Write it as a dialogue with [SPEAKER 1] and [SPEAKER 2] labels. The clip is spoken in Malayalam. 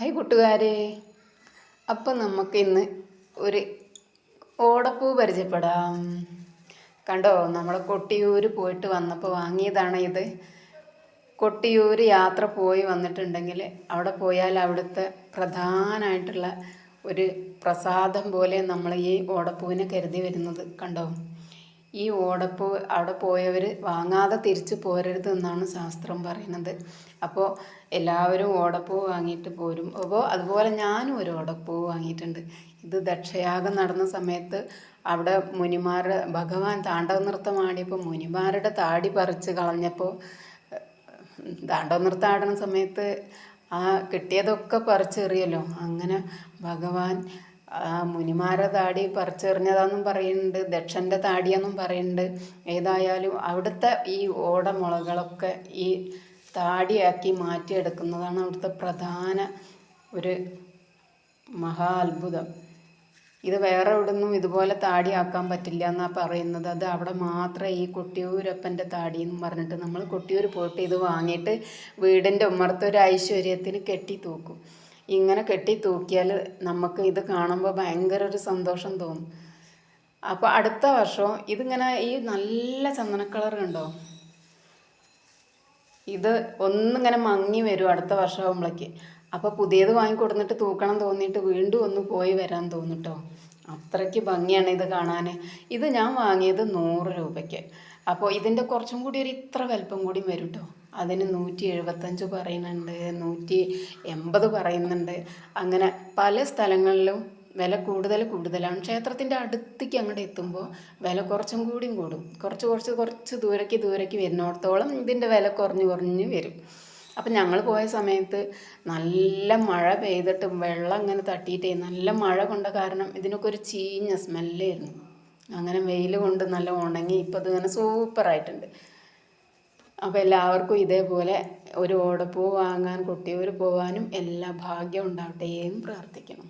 [SPEAKER 1] ഹായ് കൂട്ടുകാരെ അപ്പം നമുക്ക് ഇന്ന് ഒരു ഓടപ്പൂ പരിചയപ്പെടാം. കണ്ടോ നമ്മൾ കൊട്ടിയൂർ പോയിട്ട് വന്നപ്പോൾ വാങ്ങിയതാണ് ഇത്. കൊട്ടിയൂർ യാത്ര പോയി വന്നിട്ടുണ്ടെങ്കിൽ അവിടെ പോയാൽ അവിടുത്തെ പ്രധാനമായിട്ടുള്ള ഒരു പ്രസാദം പോലെ നമ്മൾ ഈ ഓടപ്പൂവിനെ കരുതി വരുന്നത്. കണ്ടോ? ഈ ഓടപ്പൂ അവിടെ പോയവർ വാങ്ങാതെ തിരിച്ചു പോരരുത് എന്നാണ് ശാസ്ത്രം പറയുന്നത്. അപ്പോൾ എല്ലാവരും ഓടപ്പൂ വാങ്ങിയിട്ട് പോരും. അപ്പോൾ അതുപോലെ ഞാനും ഒരു ഓടപ്പൂ വാങ്ങിയിട്ടുണ്ട്. ഇത് ദക്ഷയാഗം നടന്ന സമയത്ത് അവിടെ മുനിമാർ ഭഗവാൻ താണ്ഡവ നൃത്തം ആടിയപ്പോൾ മുനിമാരുടെ താടി പറിച്ച് കളഞ്ഞപ്പോൾ താണ്ഡവ നൃത്തം ആടുന്ന സമയത്ത് ആ കിട്ടിയതൊക്കെ പറിച്ചെറിയല്ലോ. അങ്ങനെ ഭഗവാൻ മുനിമാരെ താടി പറിച്ചെറിഞ്ഞതാന്നും പറയുന്നുണ്ട് ദക്ഷന്റെ താടിയെന്നും പറയുന്നുണ്ട്. ഏതായാലും അവിടുത്തെ ഈ ഓടമുളകളൊക്കെ ഈ താടിയാക്കി മാറ്റിയെടുക്കുന്നതാണ് അവിടുത്തെ പ്രധാന ഒരു മഹാ അത്ഭുതം. ഇത് വേറെ എവിടുന്നും ഇതുപോലെ താടിയാക്കാൻ പറ്റില്ല എന്നാണ് പറയുന്നത്. അത് അവിടെ മാത്രമേ ഈ കൊട്ടിയൂരപ്പന്റെ താടി എന്ന് പറഞ്ഞിട്ട് നമ്മൾ കൊട്ടിയൂർ പോയിട്ട് ഇത് വാങ്ങിയിട്ട് വീടിന്റെ ഉമ്മറത്തെ ഒരു ഐശ്വര്യത്തിന് കെട്ടി തൂക്കും. ഇങ്ങനെ കെട്ടി തൂക്കിയാൽ നമുക്ക് ഇത് കാണുമ്പോൾ ഭയങ്കര ഒരു സന്തോഷം തോന്നും. അപ്പോൾ അടുത്ത വർഷവും ഇതിങ്ങനെ ഈ നല്ല ചന്ദന കളർ കണ്ടോ? ഇത് ഒന്നിങ്ങനെ മങ്ങി വരും അടുത്ത വർഷം ആകുമ്പോഴേക്ക് അപ്പോൾ പുതിയത് വാങ്ങിക്കൊടുന്നിട്ട് തൂക്കണം തോന്നിയിട്ട് വീണ്ടും ഒന്ന് പോയി വരാൻ തോന്നിട്ടോ. അത്രയ്ക്ക് ഭംഗിയാണ് ഇത് കാണാൻ ഇത് ഞാൻ വാങ്ങിയത് നൂറ് രൂപയ്ക്ക്. അപ്പോൾ ഇതിന്റെ കുറച്ചും കൂടി ഒരു ഇത്ര വലിപ്പം കൂടി വരും കേട്ടോ അതിന് നൂറ്റി എഴുപത്തഞ്ച് പറയുന്നുണ്ട് നൂറ്റി എൺപത് പറയുന്നുണ്ട്. അങ്ങനെ പല സ്ഥലങ്ങളിലും വില കൂടുതൽ കൂടുതലാണ്. ക്ഷേത്രത്തിന്റെ അടുത്തേക്ക് അങ്ങോട്ട് എത്തുമ്പോൾ വില കുറച്ചും കൂടിയും കൂടും. കുറച്ച് കുറച്ച് കുറച്ച് ദൂരേക്ക് ദൂരേക്ക് വരുന്നിടത്തോളം ഇതിന്റെ വില കുറഞ്ഞ് കുറഞ്ഞ് വരും. അപ്പം ഞങ്ങൾ പോയ സമയത്ത് നല്ല മഴ പെയ്തിട്ട് വെള്ളം അങ്ങനെ തട്ടിയിട്ടേ നല്ല മഴ കൊണ്ട കാരണം ഇതിനൊക്കെ ഒരു ചീഞ്ഞ സ്മെല്ലായിരുന്നു. അങ്ങനെ വെയിൽ കൊണ്ട് നല്ല ഉണങ്ങി ഇപ്പം ഇതിങ്ങനെ സൂപ്പറായിട്ടുണ്ട് അപ്പോൾ എല്ലാവർക്കും ഇതേപോലെ ഒരു ഓടപ്പൂ വാങ്ങാൻ കൊട്ടിയൂർ പോകാനും എല്ലാ ഭാഗ്യം ഉണ്ടാവട്ടെ എന്ന് പ്രാർത്ഥിക്കണം